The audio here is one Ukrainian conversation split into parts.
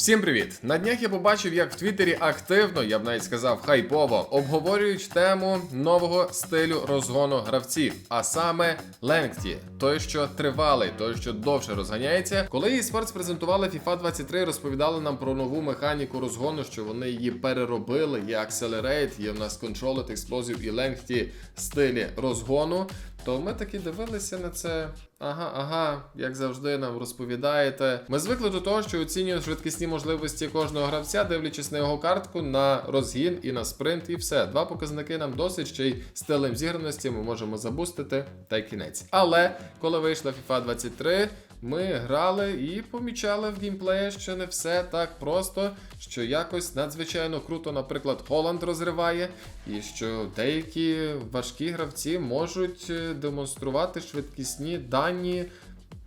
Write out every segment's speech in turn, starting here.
Всім привіт! На днях я побачив, як в Твіттері активно, я б навіть сказав хайпово, обговорюють тему нового стилю розгону гравців, а саме Ленгті, той, що тривалий, той, що довше розганяється. Коли її eSports презентували FIFA 23, розповідали нам про нову механіку розгону, що вони її переробили. Є Accelerate, є в нас Controlled Explosive і Lengthy стилі розгону. То ми таки дивилися на це. Ага, ага, як завжди нам розповідаєте. Ми звикли до того, що оцінюємо швидкісні можливості кожного гравця, дивлячись на його картку, на розгін і на спринт, і все. Два показники нам досить, ще й стилем зіграності ми можемо забустити та й кінець. Але коли вийшла FIFA 23, ми грали і помічали в геймплеї, що не все так просто, що якось надзвичайно круто, наприклад, Холланд розриває, і що деякі важкі гравці можуть е, демонструвати швидкісні дані.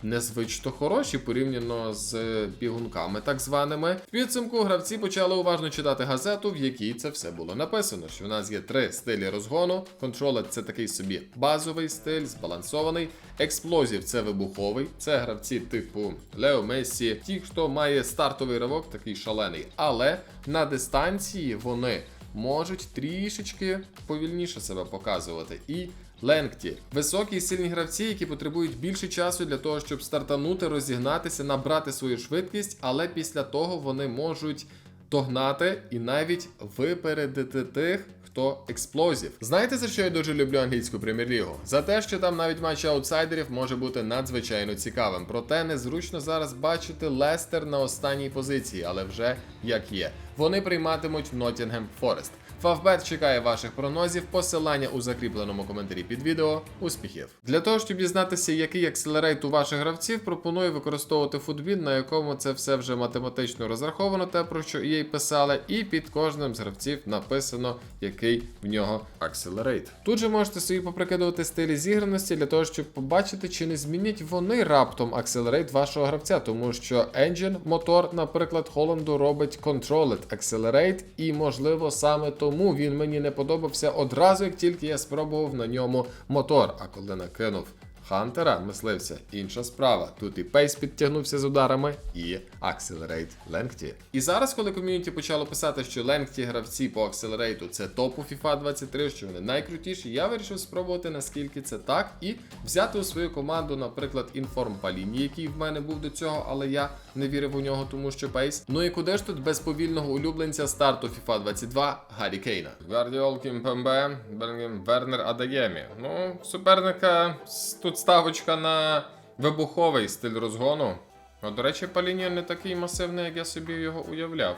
Незвично хороші порівняно з бігунками, так званими. В підсумку гравці почали уважно читати газету, в якій це все було написано. Що в нас є три стилі розгону. Контролер це такий собі базовий стиль, збалансований. Експлозів це вибуховий. Це гравці типу Лео Мессі, ті, хто має стартовий ривок, такий шалений. Але на дистанції вони можуть трішечки повільніше себе показувати. І Ленгті високі і сильні гравці, які потребують більше часу для того, щоб стартанути, розігнатися, набрати свою швидкість, але після того вони можуть догнати і навіть випередити тих. Хто експлозів. Знаєте, за що я дуже люблю англійську прем'єр-лігу? За те, що там навіть матч аутсайдерів може бути надзвичайно цікавим. Проте незручно зараз бачити Лестер на останній позиції, але вже як є. Вони прийматимуть Nottingham Forest. Фавбет чекає ваших прогнозів, посилання у закріпленому коментарі під відео. Успіхів! Для того, щоб дізнатися, який акселерейт у ваших гравців, пропоную використовувати футбін, на якому це все вже математично розраховано, те про що EA писали, і під кожним з гравців написано, який в нього акселерейт. Тут же можете собі поприкидувати стилі зіграності для того, щоб побачити, чи не змінять вони раптом акселерейт вашого гравця, тому що engine, мотор, наприклад, Холланду робить Controlled Accelerate, і можливо саме тому він мені не подобався одразу, як тільки я спробував на ньому мотор. А коли накинув Хантера, мисливця, інша справа. Тут і пейс підтягнувся з ударами, і Accelerate Lengthy. І зараз, коли ком'юніті почало писати, що Lengthy гравці по акселерейту це топ у FIFA 23, що вони найкрутіші, я вирішив спробувати наскільки це так, і взяти у свою команду, наприклад, інформ Паліні, який в мене був до цього, але я не вірив у нього, тому що пейс. Ну і куди ж тут без повільного улюбленця старту FIFA 22 Гаррі Кейна? Гвардіол Кімпембе, Бергем Вернер Адаємі. Ну, суперника с- тут ставочка на вибуховий стиль розгону. Ну, до речі, Палінія не такий масивний, як я собі його уявляв.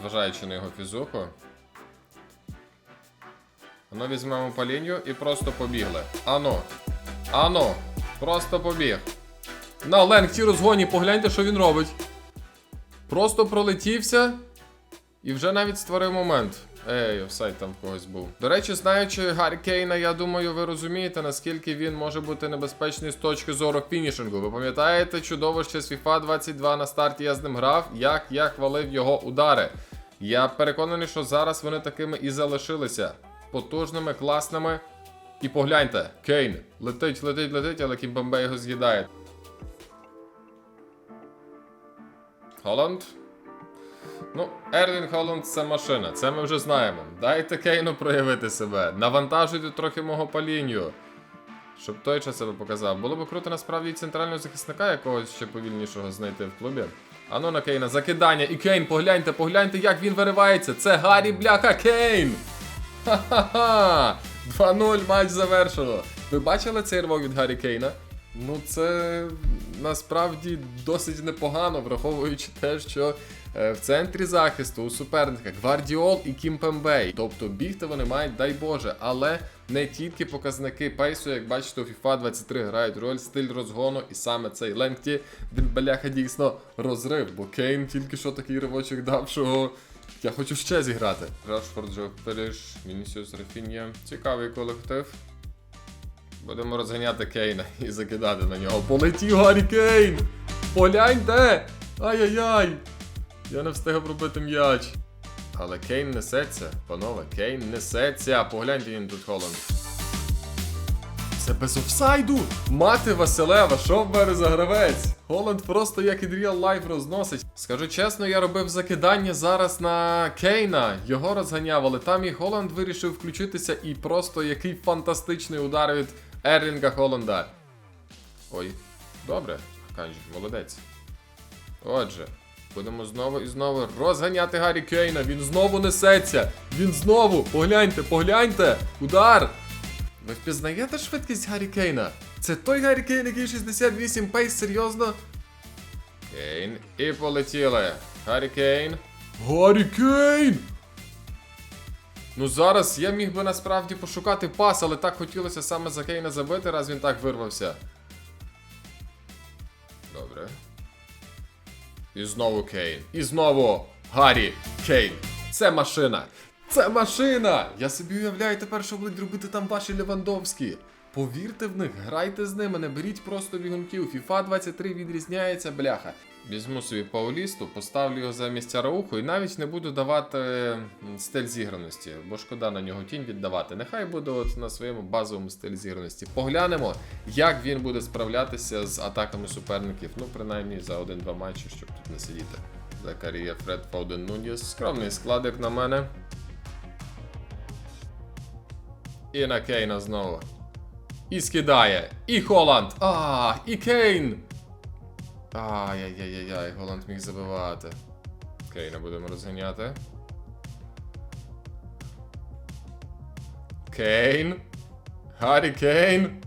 Зважаючи на його фізуху. Ану, візьмемо Палінію і просто побігли. Ану. Ану. Просто побіг. На Ленгті розгоні, погляньте, що він робить. Просто пролетівся і вже навіть створив момент. Ей, офсайд там в когось був. До речі, знаючи Гаррі Кейна, я думаю, ви розумієте, наскільки він може бути небезпечний з точки зору фінішингу. Ви пам'ятаєте чудово, що з FIFA 22 на старті я з ним грав, як я хвалив його удари. Я переконаний, що зараз вони такими і залишилися. Потужними, класними. І погляньте, Кейн летить, летить, летить, але Кімбембе його з'їдає. Холланд. Ну, Ерлін Холланд це машина, це ми вже знаємо. Дайте Кейну проявити себе. Навантажуйте трохи мого палінію. Щоб той час себе показав. Було б круто насправді центрального захисника якогось ще повільнішого знайти в клубі. Ану на Кейна, закидання. І Кейн, погляньте, погляньте, як він виривається. Це Гаррі Бляха Кейн! Ха-ха-ха! 2-0 матч завершено. Ви бачили цей рвок від Гаррі Кейна? Ну, це насправді досить непогано, враховуючи те, що в центрі захисту у суперника Гвардіол і Кімпембей. Тобто бігти вони мають, дай Боже, але не тільки показники пейсу, як бачите, у FIFA 23 грають роль стиль розгону, і саме цей він бляха дійсно розрив, бо Кейн тільки що такий ривочок дав, що я хочу ще зіграти. Рашфорд Джо Пеліш, Вінісіус Рафінія. Цікавий колектив. Будемо розганяти Кейна і закидати на нього. Полетів Гаррі Кейн! Погляньте! Ай-яй-яй! Я не встиг робити м'яч. Але Кейн несеться, панове, Кейн несеться. Погляньте він тут Холланд. Це без офсайду! Мати Василева, що в мене за гравець? Голланд просто як і Real Life розносить. Скажу чесно, я робив закидання зараз на Кейна, його розганяв, але там і Голланд вирішив включитися і просто який фантастичний удар від Ерлінга Холланда. Ой, добре, Канджі, молодець. Отже, будемо знову і знову розганяти Гаррі Кейна. Він знову несеться. Він знову. Погляньте, погляньте. Удар. Ви впізнаєте швидкість Гаррі Кейна? Це той Гаррі Кейн, який 68 пейс, серйозно? Кейн. І полетіли. Гаррі Кейн. Гаррі Кейн! Ну зараз я міг би насправді пошукати пас, але так хотілося саме за Кейна забити, раз він так вирвався. Добре. І знову Кейн. І знову Гаррі Кейн. Це машина. Це машина! Я собі уявляю тепер, що будуть робити там ваші Левандовські. Повірте в них, грайте з ними, не беріть просто бігунків. FIFA 23 відрізняється, бляха. Візьму собі Паулісту, поставлю його замість Арауху і навіть не буду давати стиль зіграності, бо шкода на нього тінь віддавати. Нехай буде от на своєму базовому стилі зіграності. Поглянемо, як він буде справлятися з атаками суперників. Ну, принаймні за один-два матчі, щоб тут не сидіти. Закарія Фред Фауден Нуніс. Скромний склад, як на мене. І на Кейна знову. І скидає. І Холанд. А, і Кейн. Ай-яй-яй-яй, Голланд міг забивати. Кейна будемо розганяти. Кейн. Гаррі Кейн.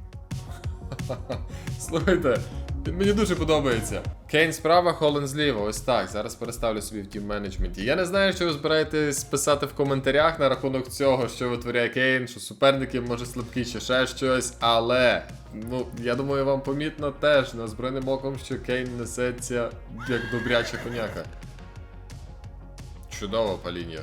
Слухайте, мені дуже подобається. Кейн справа, Холланд зліва. Ось так. Зараз переставлю собі в тім менеджменті. Я не знаю, що ви збираєтесь писати в коментарях на рахунок цього, що витворяє Кейн, що суперники може слабкі, чи ще щось. Але ну я думаю, вам помітно теж на збройним оком, що Кейн несеться як добряча коняка. Чудово, Паління.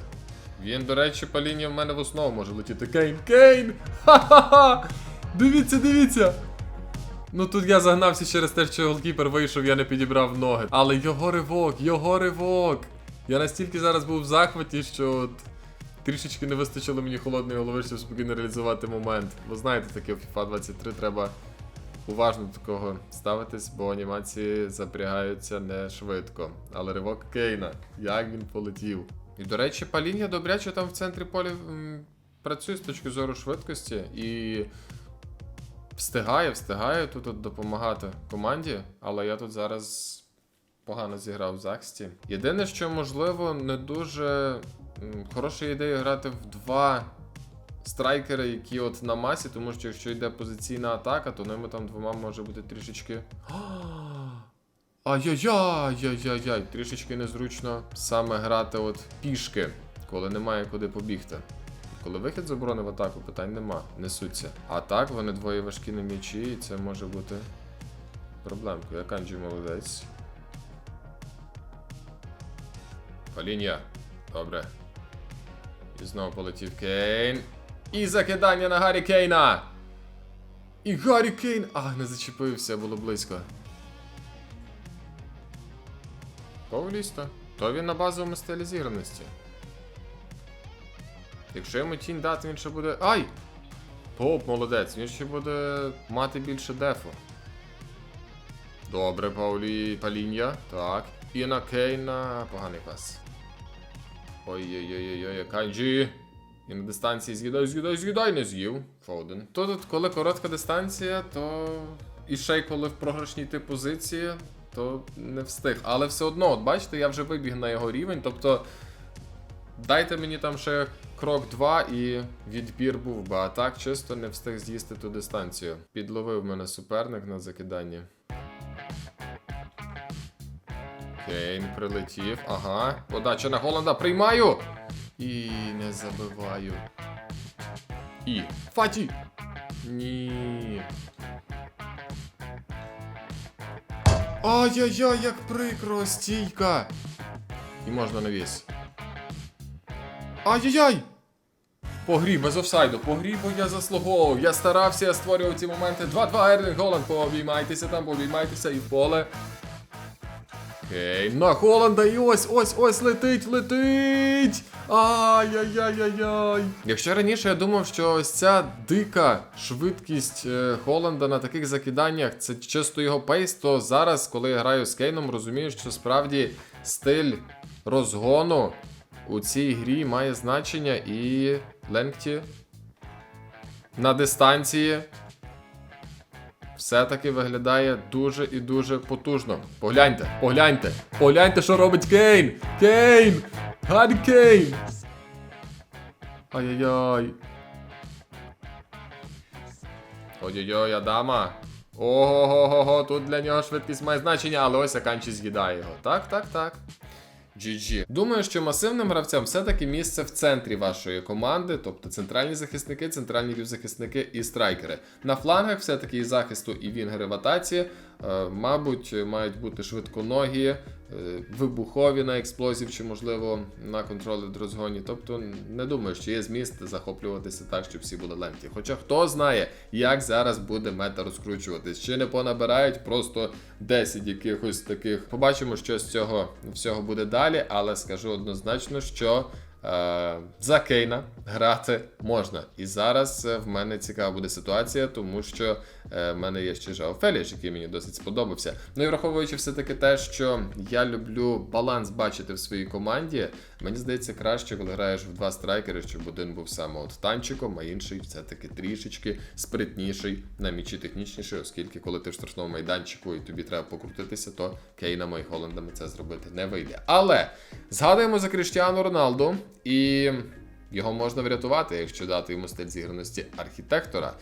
Він, до речі, Паління в мене в основу може летіти. Кейн! Кейн! Ха-ха-ха! Дивіться, дивіться! Ну тут я загнався через те, що голкіпер вийшов, я не підібрав ноги. Але його ривок, його ривок. Я настільки зараз був в захваті, що от трішечки не вистачило мені холодної голови, щоб спокійно реалізувати момент. Бо знаєте, таке в FIFA 23 треба уважно до такого ставитись, бо анімації запрягаються не швидко. Але ривок Кейна, як він полетів. І до речі, Паління добряче там в центрі поля м, працює з точки зору швидкості і. Встигає, встигає тут допомагати команді, але я тут зараз погано зіграв в захисті. Єдине, що можливо, не дуже хороша ідея грати в два страйкери, які от на масі, тому що якщо йде позиційна атака, то ними там двома може бути трішечки. Ай-яй-яй-яй-яй-яй, трішечки незручно саме грати от пішки, коли немає куди побігти. Коли вихід з оборони в атаку, питань нема, несуться. А так, вони двоє важкі на м'ячі, і це може бути проблемкою. Я Канджі молодець. Паління. Добре. І знову полетів Кейн. І закидання на Гаррі Кейна. І Гаррі Кейн. А, не зачепився, було близько. Паулісто. То він на базовому стилі зіграності. Якщо йому тінь дати, він ще буде. Ай! Топ, молодець, він ще буде мати більше дефу. Добре, Паулі Паління. Так. І на Кейна. Поганий пас. Ой-ой-ой-ой, Канджі. І на дистанції з'їдай, з'їдай, з'їдай, не з'їв. Фоуден. То тут, коли коротка дистанція, то. І ще й коли в програшній ти позиції, то не встиг. Але все одно, от бачите, я вже вибіг на його рівень. Тобто. Дайте мені там ще крок 2 і відбір був би, а так чисто не встиг з'їсти ту дистанцію. Підловив мене суперник на закиданні. Кейн прилетів. Ага. Подача на Голланда. Приймаю! І не забиваю. І. Фаті! Ні. Ай-яй-яй, як прикро, стійка! І можна навіс. Ай-яй-яй! По грі, без офсайду, по грі, бо я заслуговував. Я старався, я створював ці моменти. 2-2 Ерлінг Голланд, пообіймайтеся там, пообіймайтеся і поле. Кейн на Холланда і ось, ось, ось летить, летить. Ай-яй-яй-яй-яй. Якщо раніше я думав, що ось ця дика швидкість е, Холланда на таких закиданнях це чисто його пейс, то зараз, коли я граю з Кейном, розумію, що справді стиль розгону у цій грі має значення і Ленгті на дистанції все-таки виглядає дуже і дуже потужно. Погляньте, погляньте, погляньте, що робить Кейн! Кейн! Гаррі Кейн! Ай-яй-яй. Ой-ой-ой, Адама. Ого-го-го, тут для нього швидкість має значення, але ось Аканчі з'їдає його. Так, так, так. GG. Думаю, що масивним гравцям все-таки місце в центрі вашої команди, тобто центральні захисники, центральні півзахисники і страйкери. На флангах все-таки і захисту, і вінгери в атаці, мабуть, мають бути швидконогі, е, вибухові на експлозів, чи, можливо, на контролі розгоні. Тобто, не думаю, що є зміст захоплюватися так, щоб всі були ленті. Хоча хто знає, як зараз буде мета розкручуватись. Чи не понабирають просто 10 якихось таких. Побачимо, що з цього всього буде далі, але скажу однозначно, що. Е, за Кейна грати можна. І зараз е, в мене цікава буде ситуація, тому що е, в мене є ще Жао Феліш, який мені досить сподобався. Ну і враховуючи все-таки те, що я люблю баланс бачити в своїй команді, мені здається краще, коли граєш в два страйкери, щоб один був саме от танчиком, а інший все-таки трішечки спритніший, на мічі технічніший, оскільки коли ти в штрафному майданчику і тобі треба покрутитися, то Кейнами і Холландами це зробити не вийде. Але згадуємо за Кріштіану Роналду, і його можна врятувати, якщо дати йому стиль зіграності архітектора.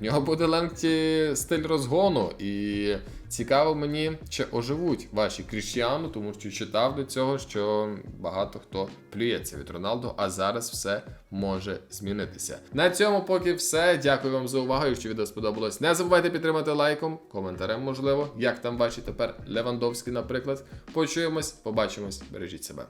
В нього буде ленгті стиль розгону, і цікаво мені, чи оживуть ваші Кріштіану, тому що читав до цього, що багато хто плюється від Роналду, а зараз все може змінитися. На цьому поки все. Дякую вам за увагу. Якщо відео сподобалось, не забувайте підтримати лайком, коментарем, можливо, як там ваші тепер Левандовський, наприклад. Почуємось, побачимось, бережіть себе.